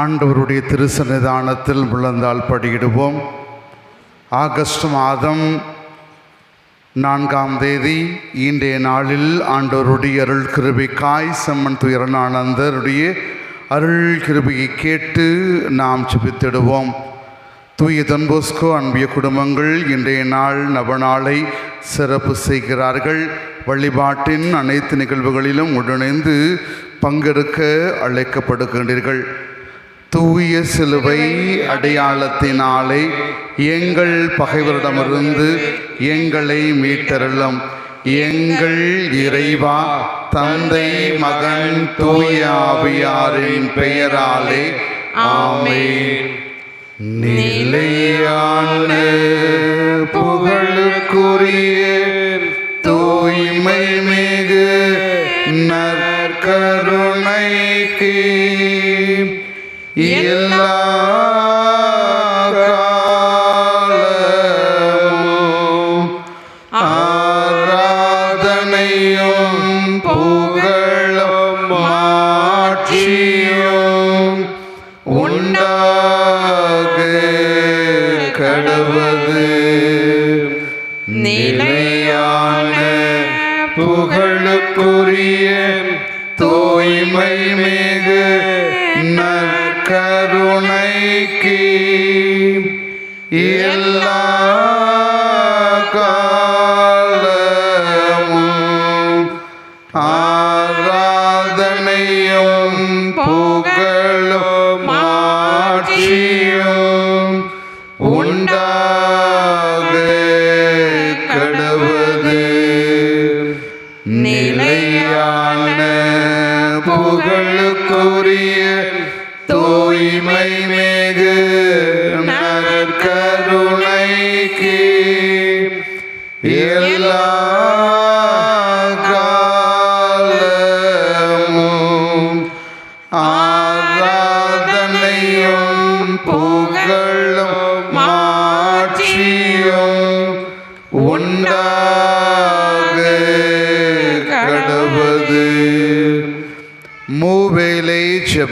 ஆண்டவருடைய திருசன்னிதானத்தில் விழுந்தால் படியிடுவோம் ஆகஸ்ட் மாதம் நான்காம் தேதி இன்றைய நாளில் ஆண்டவருடைய அருள் கிருபிக்காய் செம்மன் துயரனானந்தருடைய அருள் கிருபியை கேட்டு நாம் செபித்திடுவோம் தூய தன்போஸ்கோ அன்பிய குடும்பங்கள் இன்றைய நாள் நவநாளை சிறப்பு செய்கிறார்கள். வழிபாட்டின் அனைத்து நிகழ்வுகளிலும் உடனிருந்து பங்கெடுக்க அழைக்கப்படுகின்றீர்கள். தூய சிலுவை அடையாளத்தினாலே எங்கள் பகைவரிடமிருந்து எங்களை மீட்டருளும். எங்கள் இறைவா தந்தை மகன் தூய ஆவியாரின் பெயராலே ஆமே நிலையான புகழுக்குரிய தூய்மை மிகு நற்கருணைக்கு. எல்லா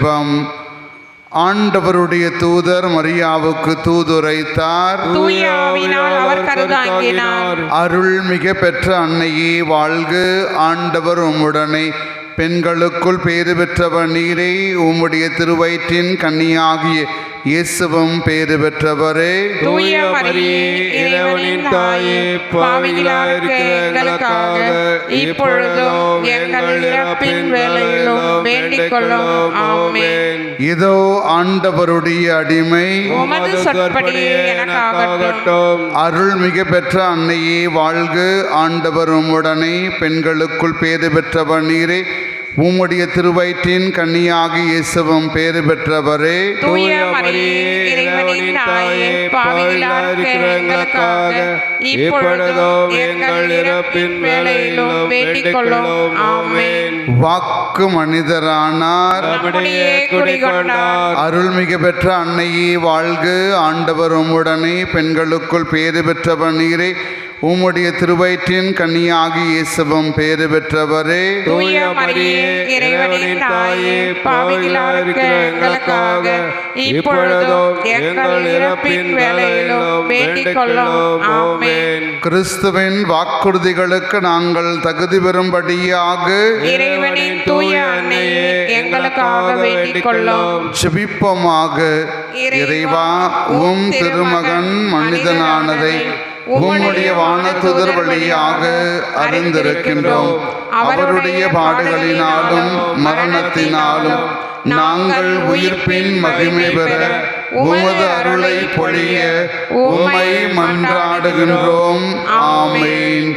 ஜெபம் ஆண்டவருடைய தூதர் மரியாவுக்கு தூதுரைத்தார். கருதாங்கினார். அருள்மிக பெற்ற அன்னையே வாழ்க. ஆண்டவர் உம்முடனே பெண்களுக்குள் பேறு பெற்றவர் நீரே. உம்முடைய திருவயிற்றின் கன்னியாகிய இயேசுவும் பேறு பெற்றவரே. தூய மரியே இறைவனின் தாயே பாவிகளாக எங்களுக்காக இப்பொழுதும் எங்கள் இறப்பின் வேளையிலும் வேண்டிக் கொள்ளும் ஆமென். இதோ ஆண்டவருடைய அடிமை. உமது சொற்படியே எனக்காகட்டும். அருள்மிக பெற்ற அன்னையே வாழ்க. ஆண்டவர் உம்முடனே பெண்களுக்குள் பேறு பெற்றவர் நீரே. உம்முடைய திருவயிற்றின் கன்னியாகி இயேசுவும் பேறு பெற்றவரே. வாக்கு மனிதரானார். அருள்மிக பெற்ற அன்னையே வாழ்க. ஆண்டவர் உம்முடனே பெண்களுக்குள் பேறு பெற்றவர் நீரே. உம்முடைய திருவயிற்றின் கன்னியாகி இயேசுவும் பேறு பெற்றவரே. தூய பாவிகளாக எங்களுக்காக இப்பொழுதும் எங்கள் இறப்பின் வேண்டிக் ஆமென். கிறிஸ்துவின் வாக்குறுதிகளுக்கு நாங்கள் தகுதி பெறும்படியாக இறைவனின் தூய அன்னையே எங்களுக்காக வேண்டிக் கொள்ளும் ஜெபிப்போமாக. இறைவா உம் திருமகன் மனிதனானதை உம்முடைய வானத்துதர் வழியாக அறிந்திருக்கின்றோம். அவருடைய பாடுகளினாலும் மரணத்தினாலும் நாங்கள் உயிர்ப்பின் மகிமை பெற உமது அருளை பொழிய உம்மை மன்றாடுகின்றோம். ஆமேன்.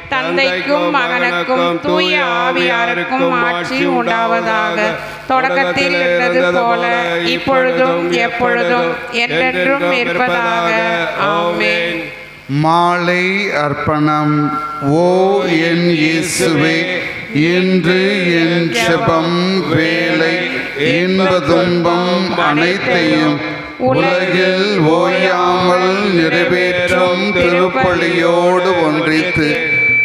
தந்தைக்கும் மகனுக்கும் தூய ஆவியாருக்கும் ஆட்சி உண்டாவதாக. தொடக்கத்தில் இருந்தது போல இப்பொழுதும் எப்பொழுதும் என்றென்றும் இருப்பதாக. ஆமென். மாலை அர்ப்பணம். ஓ என் இயேசுவே இன்று என் செபம் வேலை இன்ப துன்பம் அனைத்தையும் உலகில் ஓயாமல் நிறைவேற்றும் திருப்பலியோடு ஒன்றித்து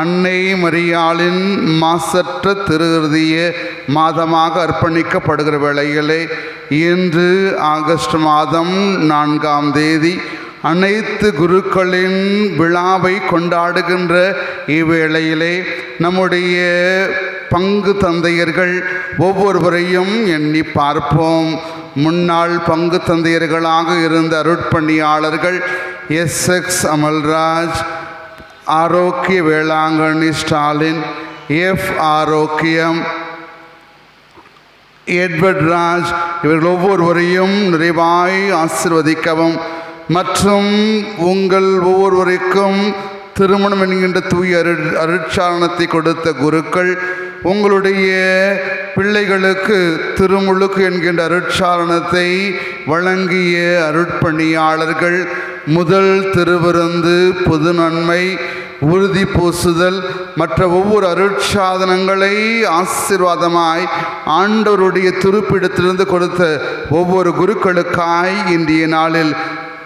அன்னை மரியாளின் மாசற்ற திருஹிருதிய மாதமாக அர்ப்பணிக்கப்படுகிற வேளையிலே இன்று ஆகஸ்ட் மாதம் நான்காம் தேதி அனைத்து குருக்களின் விழாவை கொண்டாடுகின்ற இவ்வேளையிலே நம்முடைய பங்கு தந்தையர்கள் ஒவ்வொருவரையும் எண்ணி பார்ப்போம். முன்னாள் பங்கு தந்தையர்களாக இருந்த அருட்பணியாளர்கள் S X Amalraj Arokkiya Velankanni Stalin F Arokkiyam Edward Raj இவர்கள் ஒவ்வொருவரையும் நிறைவாய் ஆசிர்வதிக்கவும். மற்றும் உங்கள் ஒவ்வொருவருக்கும் திருமணம் என்கின்ற தூய அரு அருட்சாரணத்தை கொடுத்த குருக்கள் உங்களுடைய பிள்ளைகளுக்கு திருமுழுக்கு என்கின்ற அருட்சாரணத்தை வழங்கிய அருட்பணியாளர்கள் முதல் திருவிருந்து புது நன்மை உறுதி பூசுதல் மற்ற ஒவ்வொரு அருட்சாதனங்களை ஆசீர்வாதமாய் ஆண்டவருடைய திருப்பிடத்திலிருந்து கொடுத்த ஒவ்வொரு குருக்களுக்காய் இன்றைய நாளில்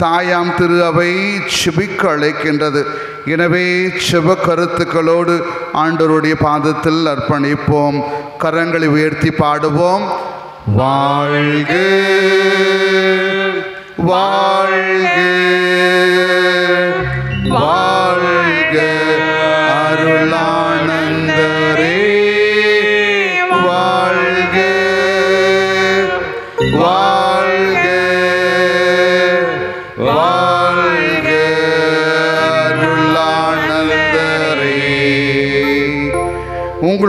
தாயாம் திரு அவை செபிக்க அழைக்கின்றது. எனவே செப கருத்துக்களோடு ஆண்டவருடைய பாதத்தில் அர்ப்பணிப்போம். கரங்களை உயர்த்தி பாடுவோம். வாழ்க வாழ்க. வாழ்க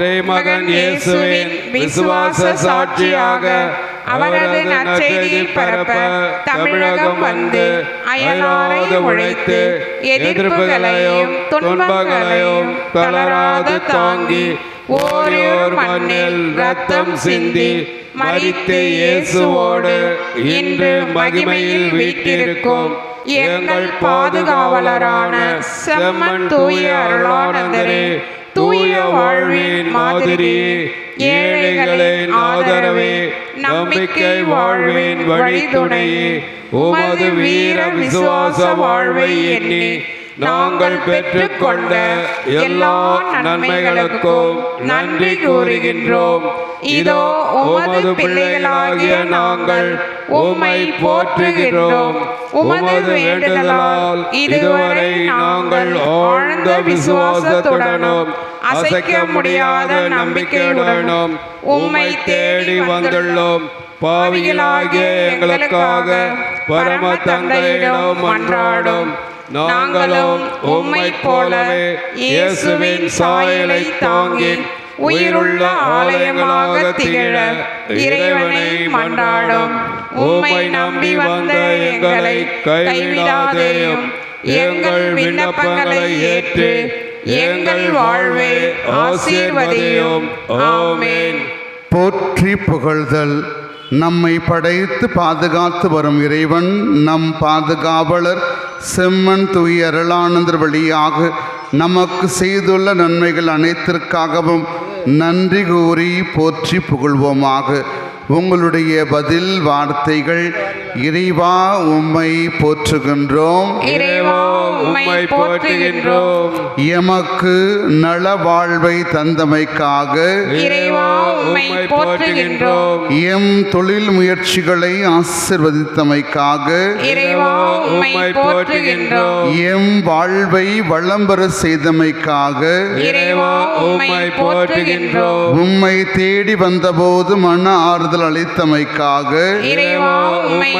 இறைமகன் இயேசுவின் விசுவாச சாட்சியாக அவரது நற்செய்தியை பரப்ப தமிழகம் வந்து அயலாரை உழைத்து எதிர்ப்புகளையும் துன்பங்களையும் தளராது தாங்கி ஓரியோர் மண்ணில் ரத்தம் சிந்தி மரித்த இயேசுவோடு இன்று மகிமையில் வீட்டிருக்கும் எங்கள் பாதுகாவலரான செம்மன் தூய அருளானந்தரே தூய வாழ்வின் மாதிரியே ஏழைகளின் ஆதரவே நம்பிக்கை வாழ்வின் வழித்துணையே உமது வீர விசுவாச வாழ்வை எண்ணி நாங்கள் பெற்றுக்கொண்ட எல்லா நன்மைகளுக்கும் நன்றி கூறுகின்றோம். இதோ உமது பிள்ளைகளாகிய நாங்கள் உம்மை போற்றுகின்றோம். உமது வேண்டுதலால் இதுவரை நாங்கள் ஆழ்ந்த விசுவாசத்துடனும் அசைக்க முடியாத நம்பிக்கையுடனும் உம்மை தேடி வந்துள்ளோம். பாவிகளாகிய எங்களுக்காக பரம தந்தையிடம் மன்றாடும் நாங்களும் உம்மை போலவே இயேசுவின் சாயலை தாங்கி உயிருள்ள ஆலயமாக திகழ இறைவனை மன்றாடும். உம்மை நம்பி வந்த எங்களை கைவிடாதேயும் எங்கள் விண்ணப்பங்களை ஏற்று எங்கள் வாழ்வை ஆசீர்வதியும். ஆமேன். போற்றி புகழ்தல். நம்மை படைத்து பாதுகாத்து வரும் இறைவன் நம் பாதுகாவலர் செம்மன் தூய அருளானந்தர் வழியாக நமக்கு செய்துள்ள நன்மைகள் அனைத்திற்காகவும் நன்றி கூறி போற்றி புகழ்வோமாக. உங்களுடைய பதில் வார்த்தைகள் இறைவா உம்மை போற்றுகின்றோம். இறைவா உம்மை போற்றுகின்றோம். எமக்கு நல வாழ்வை தந்தமைக்காக இறைவா உம்மை போற்றுகின்றோம். எம் தொழில் முயற்சிகளை ஆசிர்வதித்தமைக்காக இறைவா உம்மை போற்றுகின்றோம். எம் வாழ்வை வளம் பெற செய்தமைக்காக இறைவா உம்மை போற்றுகின்றோம். உம்மை தேடி வந்தபோது மன ஆறுதல் அளித்தமைக்காக இறைவா உம்மை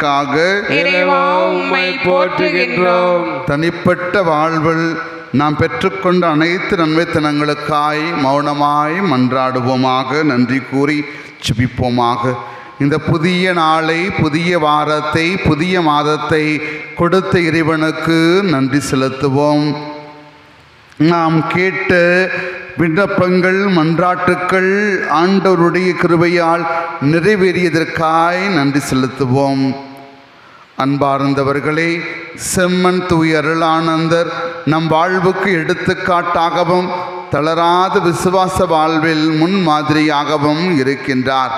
இறைவா உம்மை போற்றுகின்றோம். தனிப்பட்ட வாழ்வில் நாம் பெற்றுக்கொண்ட அனைத்து நன்மைத்தனங்களுக்காய் மௌனமாய் மன்றாடுவோமாக நன்றி கூறி ஜெபிப்போமாக. இந்த புதிய நாளை புதிய வாரத்தை புதிய மாதத்தை கொடுத்த இறைவனுக்கு நன்றி செலுத்துவோம். நாம் கேட்ட விண்ணப்பங்கள் மன்றாட்டுக்கள் ஆண்டவருடைய கிருபையால் நிறைவேறியதற்காய் நன்றி செலுத்துவோம். அன்பார்ந்தவர்களே செம்மன் தூய அருளானந்தர் நம் வாழ்வுக்கு எடுத்துக்காட்டாகவும் தளராத விசுவாச வாழ்வில் முன்மாதிரியாகவும் இருக்கின்றார்.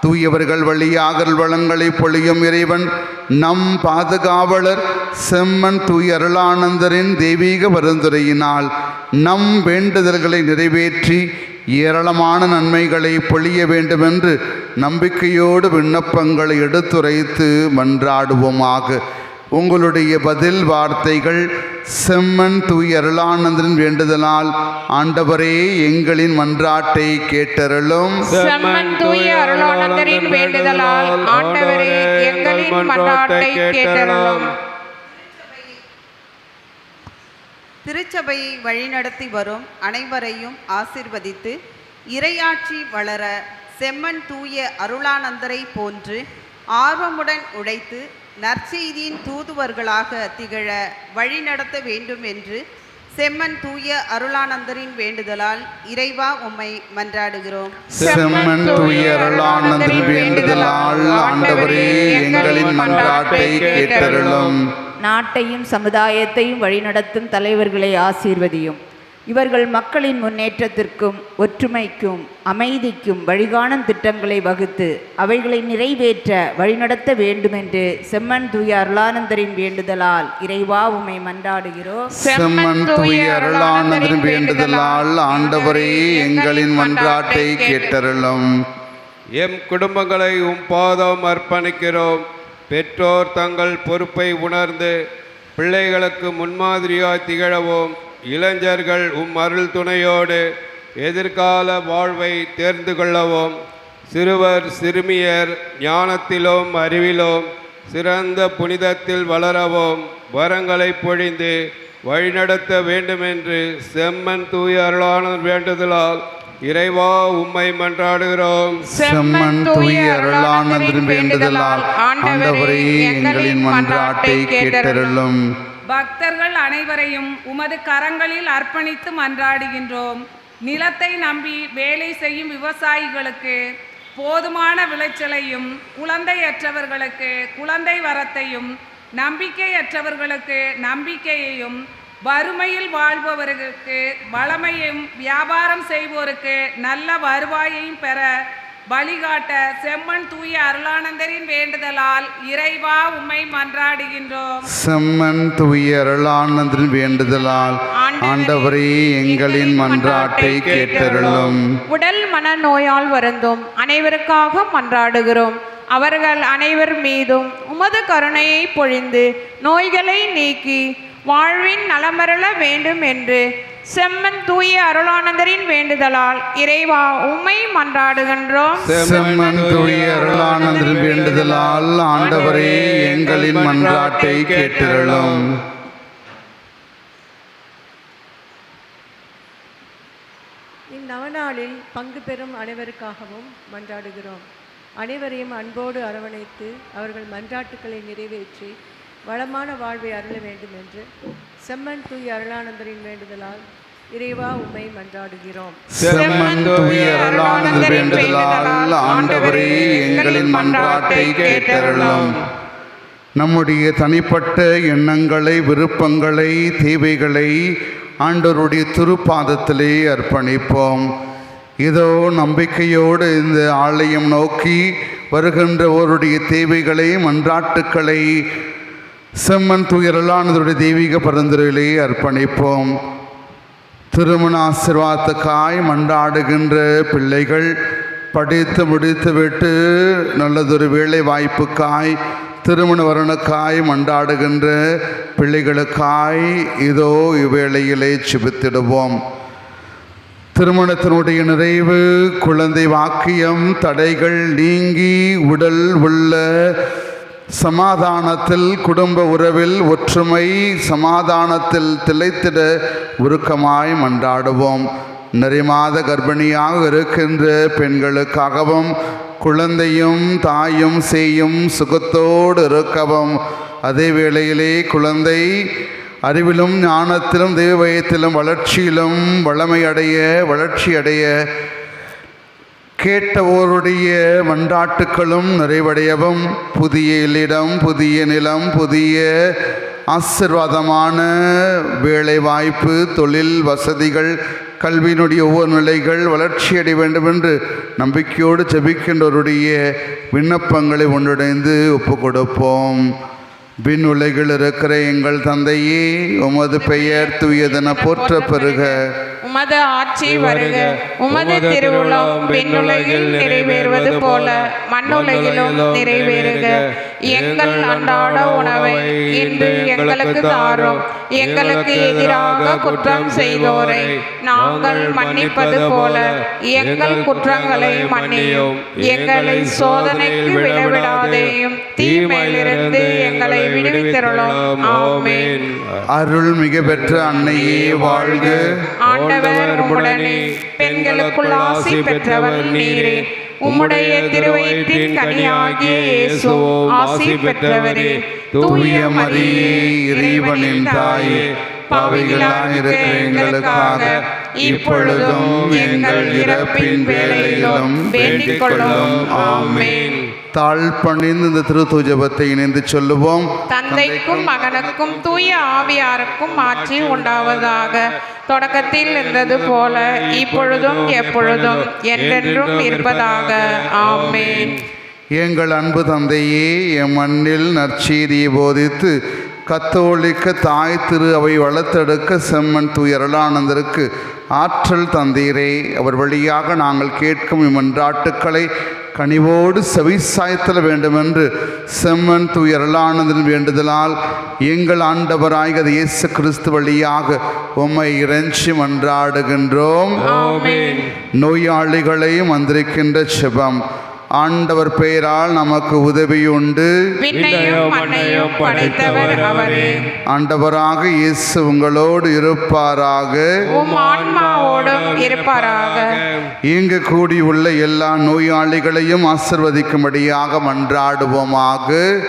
தூயவர்கள் வழியாக வளங்களை பொழியும் இறைவன் நம் பாதுகாவலர் செம்மன் தூய அருளானந்தரின் தெய்வீக பரிந்துரையினால் நம் வேண்டுதல்களை நிறைவேற்றி ஏராளமான நன்மைகளை பொழிய வேண்டுமென்று நம்பிக்கையோடு விண்ணப்பங்களை எடுத்துரைத்து மன்றாடுவோமாக. உங்களுடைய பதில் வார்த்தைகள் செம்மன் தூய் அருளானந்தரின் வேண்டுதலால் ஆண்டவரே எங்களின் மன்றாட்டை கேட்டருளும். செம்மன் தூய அருளானந்தரின் வேண்டுதலால் ஆண்டவரே எங்களின் மன்றாட்டை கேட்டருளும். திருச்சபையை வழிநடத்தி வரும் அனைவரையும் ஆசிர்வதித்து இறையாட்சி வளர செம்மன் தூய அருளானந்தரை போன்று ஆர்வமுடன் உழைத்து நற்செய்தியின் தூதுவர்களாக திகழ வழிநடத்த வேண்டும் என்று செம்மன் தூய அருளானந்தரின் வேண்டுதலால் இறைவா உம்மை மன்றாடுகிறோம். செம்மன் தூய அருளானந்தரின் வேண்டுதலால் ஆண்டவரே எங்களின் மன்றாட்டை கேட்டருளும். நாட்டையும் சமுதாயத்தையும் வழிநடத்தும் தலைவர்களை ஆசீர்வதியும். இவர்கள் மக்களின் முன்னேற்றத்திற்கும் ஒற்றுமைக்கும் அமைதிக்கும் வழிகாணும் திட்டங்களை வகுத்து அவைகளை நிறைவேற்ற வழிநடத்த வேண்டுமென்று செம்மன் தூய அருளானந்தரின் வேண்டுதலால் இறைவா உமை மன்றாடுகிறோம். செம்மன் தூய அருளானந்தரின் வேண்டுதலால் ஆண்டவரே எங்களின் மன்றாட்டை கேட்டருளும். எம் குடும்பங்களை உம் பாதம் அர்ப்பணிக்கிறோம். பெற்றோர் தங்கள் பொறுப்பை உணர்ந்து பிள்ளைகளுக்கு முன்மாதிரியாய் திகழவும். இளைஞர்கள் உம் அருள் துணையோடு எதிர்கால வாழ்வை தேர்ந்து கொள்ளவும் சிறுவர் சிறுமியர் ஞானத்திலும் அறிவிலும் சிறந்த புனிதத்தில் வளரவும் வரங்களை பொழிந்து வழிநடத்த வேண்டுமென்று செம்மன் தூய அருளான வேண்டுதலால் இறைவா உம்மை மன்றாடுகிறோம். செம்மன் தூய அருளானந்தரின் வேண்டுதலால் ஆண்டவரே எங்களின் மன்றாட்டை கேட்டருளும். பக்தர்கள் அனைவரையும் உமது கரங்களில் அர்ப்பணித்து மன்றாடுகின்றோம். நிலத்தை நம்பி வேலை செய்யும் விவசாயிகளுக்கு போதுமான விளைச்சலையும் குழந்தையற்றவர்களுக்கு குழந்தை வரத்தையும் நம்பிக்கையற்றவர்களுக்கு நம்பிக்கையையும் வறுமையில் வாழ்பவர்களுக்கு வளமையும் வியாபாரம் செய்வோருக்கு நல்ல வருவாயையும் பெற வழிகாட்ட செம்மன் தூய அருளானந்தரின் வேண்டுதலால் இறைவா உம்மை மன்றாடுகின்றோம். செம்மன் தூய அருளானந்தரின் வேண்டுதலால் ஆண்டவரே எங்களின் மன்றாட்டை கேட்டருளும். உடல் மன நோயால் வருந்தும் அனைவருக்காக மன்றாடுகிறோம். அவர்கள் அனைவர் மீதும் உமது கருணையை பொழிந்து நோய்களை நீக்கி வாழ்வின் நலமரள வேண்டும் என்று செம்மன் தூய அருளானந்தரின் வேண்டுதலால் இறைவா உம்மை மன்றாடுகின்றோம். செம்மன் தூய அருளானந்தரின் வேண்டுதலால் ஆண்டவரே எங்களின் மன்றாட்டை கேட்டருளும். இந்நவநாளில் பங்கு பெறும் அனைவருக்காகவும் மன்றாடுகிறோம். அனைவரையும் அன்போடு அரவணைத்து அவர்கள் மன்றாட்டுக்களை நிறைவேற்றி வளமான வாழ்வை அருள வேண்டும் என்று செம்மன் தூய் அருளானந்தரின் வேண்டுதலால் இறைவா உம்மை மன்றாடுகிறோம். செம்மன் தூய அருளானந்த வேண்டுதலால் ஆண்டவரே எங்களின் மன்றாட்டை கேட்டருளும். நம்முடைய தனிப்பட்ட எண்ணங்களை விருப்பங்களை தேவைகளை ஆண்டவருடைய திருப்பாதத்திலே அர்ப்பணிப்போம். இதோ நம்பிக்கையோடு இந்த ஆலயம் நோக்கி வருகின்றவருடைய தேவைகளை மன்றாட்டுக்களை செம்மன் துயரலானதுடைய தெய்வீக பரிந்துரையிலே அர்ப்பணிப்போம். திருமண ஆசிர்வாதத்துக்காய் மண்டாடுகின்ற பிள்ளைகள் படித்து முடித்துவிட்டு நல்லதொரு வேலை வாய்ப்புக்காய் திருமண வரனுக்காய் மண்டாடுகின்ற பிள்ளைகளுக்காய் இதோ இவ்வேளையிலே சிபித்திடுவோம். திருமணத்தினுடைய நிறைவு குழந்தை வாக்கியம் தடைகள் நீங்கி உடல் உள்ள சமாதானத்தில் குடும்ப உறவில் ஒற்றுமை சமாதானத்தில் திளைத்திட உருக்கமாய் மன்றாடுவோம். நிறைமாத கர்ப்பிணியாக இருக்கின்ற பெண்களுக்காகவும் குழந்தையும் தாயும் செய்யும் சுகத்தோடு இருக்கவும். அதே வேளையிலே குழந்தை அறிவிலும் ஞானத்திலும் தெய்வயத்திலும் வளர்ச்சியிலும் வளமையடைய வளர்ச்சியடைய வளர்ச்சி அடைய கேட்டவோருடைய மன்றாட்டுக்களும் நிறைவடையவும். புதிய இல்லிடம் புதிய நிலம் புதிய ஆசிர்வாதமான வேலைவாய்ப்பு தொழில் வசதிகள் கல்வியினுடைய ஒவ்வொரு நிலைகள் வளர்ச்சியடைய வேண்டும் என்று நம்பிக்கையோடு ஜெபிக்கின்றவருடைய விண்ணப்பங்களை ஒன்றிணைந்து ஒப்பு கொடுப்போம் விண் உலகில் இருக்கிற எங்கள் தந்தையே உமது பெயர் தூயதென போற்ற பெறுக உமது ஆட்சி வருக. உமது திருவுளம் விண்ணுலகில் நிறைவேறுவது போல. மண்ணுலகிலும் நிறைவேறுக. எங்கள் அன்றாட உணவை இன்று எங்களுக்கு தாரும். எங்களுக்கு எதிராக குற்றம் செய்தோரை நாங்கள் மன்னிப்பது போல எங்கள் குற்றங்களை மன்னியும். எங்களை சோதனைக்கு விடவிடாதேயும் தீமையிலிருந்து எங்களை விடுவித்திரளும் ஆமென். அருள் மிக பெற்ற அன்னையே வாழ்க. ஆண்டவர் உம்முடனே பெண்களுக்குள் ஆசி பெற்றவர் நீரே. உம்முடைய திருவயிற்றின் கனியாகிய இயேசுவும். ஆசி பெற்றவரே தூய மரியே இறைவனின் தாயே பாவிகளாக இருக்கிற எங்களுக்காக இப்பொழுதும் எங்கள் இறப்பின் வேளையிலும் வேண்டிக் கொள்ளும் ஆமென். தாழ் பணிந்து இந்த திருத்தூஜபத்தை இணைந்து சொல்லுவோம். தந்தைக்கும் மகனுக்கும் தூய ஆவியாருக்கும் ஆட்சி உண்டாவதாக. தொடக்கத்தில் இருந்தது போல இப்பொழுதும் எப்பொழுதும் என்றென்றும் இருப்பதாக. ஆமென். எங்கள் அன்பு தந்தையே எம் மண்ணில் நற்செய்தியை போதித்து கத்தோலிக்க தாய் திரு அவை வளர்த்தெடுக்க செம்மன் துயரலானந்தருக்கு ஆற்றல் தந்தீரே. அவர் வழியாக நாங்கள் கேட்கும் இம்மன்றாட்டுக்களை கனிவோடு செவிசாய்த்தல வேண்டுமென்று செம்மன் துயரலானந்தன் வேண்டுதலால் எங்கள் ஆண்டவராய் அது இயேசு கிறிஸ்து வழியாக உம்மை இறைஞ்சி மன்றாடுகின்றோம். நோயாளிகளையும் வந்திருக்கின்ற செபம். ஆண்டவர் பெயரால் நமக்கு உதவியுண்டு ஆண்டவராக இயேசு உங்களோடு இருப்பாராக. இங்கு கூடியுள்ள எல்லா நோயாளிகளையும் ஆசிர்வதிக்கும்படியாக மன்றாடுவோமாக.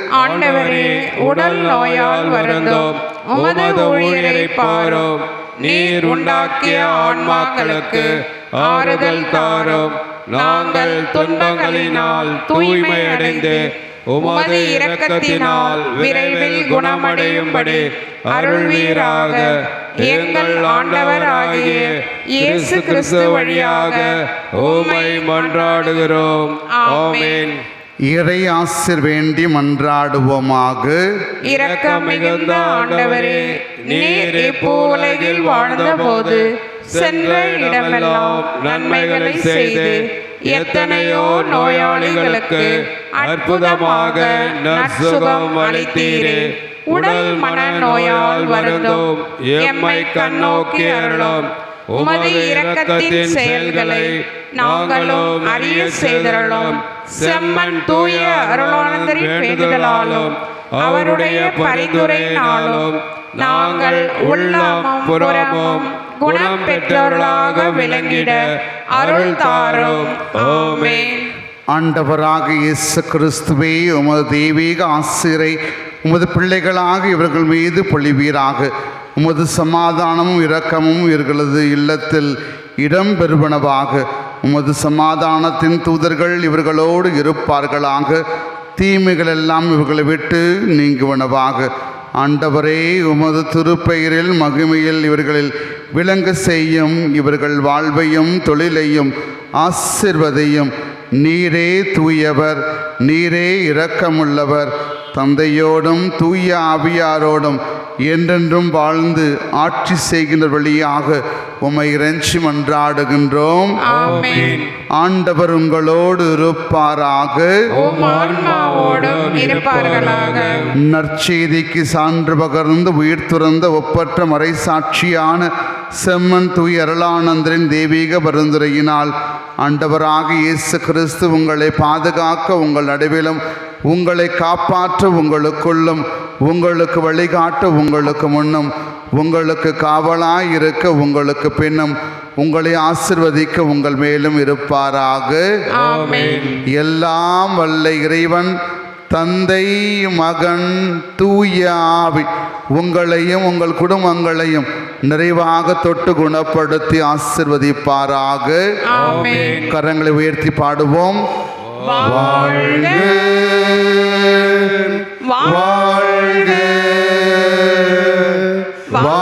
உடல் நோயால் வருந்தோம். உமது ஊழியரை பாரும். நீர் உண்டாக்கிய ஆன்மாக்களுக்கு ஆறுதல் தாரும். நாங்கள் துன்பங்களினால் தூய்மையடைந்து உமது இரக்கத்தினால் விரைவில் குணமடையும்படி அருள்வீராக. எங்கள் ஆண்டவராகிய இயேசு கிறிஸ்து வழியாக உம்மை மன்றாடுகிறோம். ஆமென். இறை ஆசிர் வேண்டி மன்றாடுவோமாக. இரக்கம் மிகுந்த ஆண்டவரே நீர் இப்பூவுலகில் வாழ்ந்தபோது சென்ற இடமெல்லாம் நன்மைகளை செய்து எத்தனையோ நோயாளிகளுக்கு அற்புதமாக நற்சுகம் அளித்தீரே. உடல் மன நோயால் வருந்தோம். எம்மை கண்ணோக்கி அருளும். உமது இரக்கத்தின் செயல்களை நாங்களும் அறிய செய்தருளும். செம்மன் தூய அருளானந்தரின் வேண்டுதலாலும் அவருடைய பரிந்துரையினாலும் நாங்கள் உள்ளமும் புறமும் குணம் பெற்றவர்களாக விளங்கிட அருள் தாரும். ஓமே ஆண்டவராக இயேசு கிறிஸ்துவே உமது தெய்வீக ஆசிரை உமது பிள்ளைகளாக இவர்கள் மீது பொழிவீராக. உமது சமாதானமும் இரக்கமும் இவர்களது இல்லத்தில் இடம் பெறுவனவாக. உமது சமாதானத்தின் தூதர்கள் இவர்களோடு இருப்பார்களாக. தீமைகள் எல்லாம் இவர்களை விட்டு நீங்குவனவாக. ஆண்டவரே உமது திருப்பெயரில் மகிமையில் இவர்களில் விளங்க செய்யும் இவர்கள் வாழ்வையும் தொழிலையும் ஆசிர்வதையும். நீரே தூயவர் நீரே இரக்கமுள்ளவர். தந்தையோடும் தூய ஆவியாரோடும் என்றென்றும் வாழ்ந்து ஆட்சி செய்கின்ற வழியாக உம்மை இறைஞ்சி மன்றாடுகின்றோம் ஆண்டவர் உங்களோடு இருப்பாராக. உம் நற்செய்திக்கு சான்று பகர்ந்து உயிர் துறந்த ஒப்பற்ற மறைசாட்சியான செம்மன் தூய் அருளானந்தரின் தெய்வீக பரிந்துரையினால் ஆண்டவராக இயேசு கிறிஸ்து உங்களை பாதுகாக்க உங்கள் நடுவிலும் உங்களை காப்பாற்ற உங்களுக்குள்ளும் உங்களுக்கு வழிகாட்ட உங்களுக்கு முன்னும் உங்களுக்கு காவலாய் இருக்க உங்களுக்கு பின்னும் உங்களை ஆசிர்வதிக்க உங்கள் மேலும் இருப்பாராக. எல்லாம் வல்ல இறைவன் தந்தை மகன் தூய ஆவி உங்களையும் உங்கள் குடும்பங்களையும் நிறைவாக தொட்டு குணப்படுத்தி ஆசிர்வதிப்பாராக. கரங்களை உயர்த்தி பாடுவோம். வாழ்க வாழ்க வாழ்க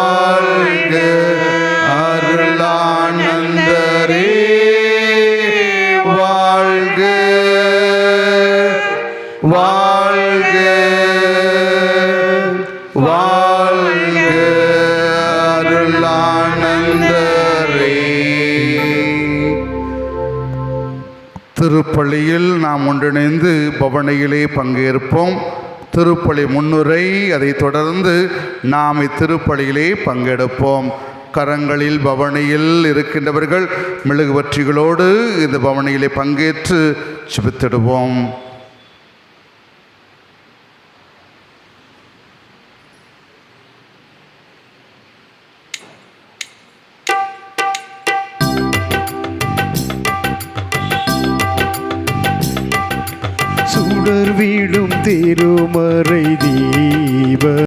திருப்பள்ளியில் நாம் ஒன்றிணைந்து பவனையிலே பங்கேற்போம். திருப்பள்ளி முன்னுரை அதைத் தொடர்ந்து நாம் இத்திருப்பள்ளியிலே பங்கெடுப்போம். கரங்களில் பவனியில் இருக்கின்றவர்கள் மெழுகுவற்றிகளோடு இந்த பவனியிலே பங்கேற்று சுபித்திடுவோம்.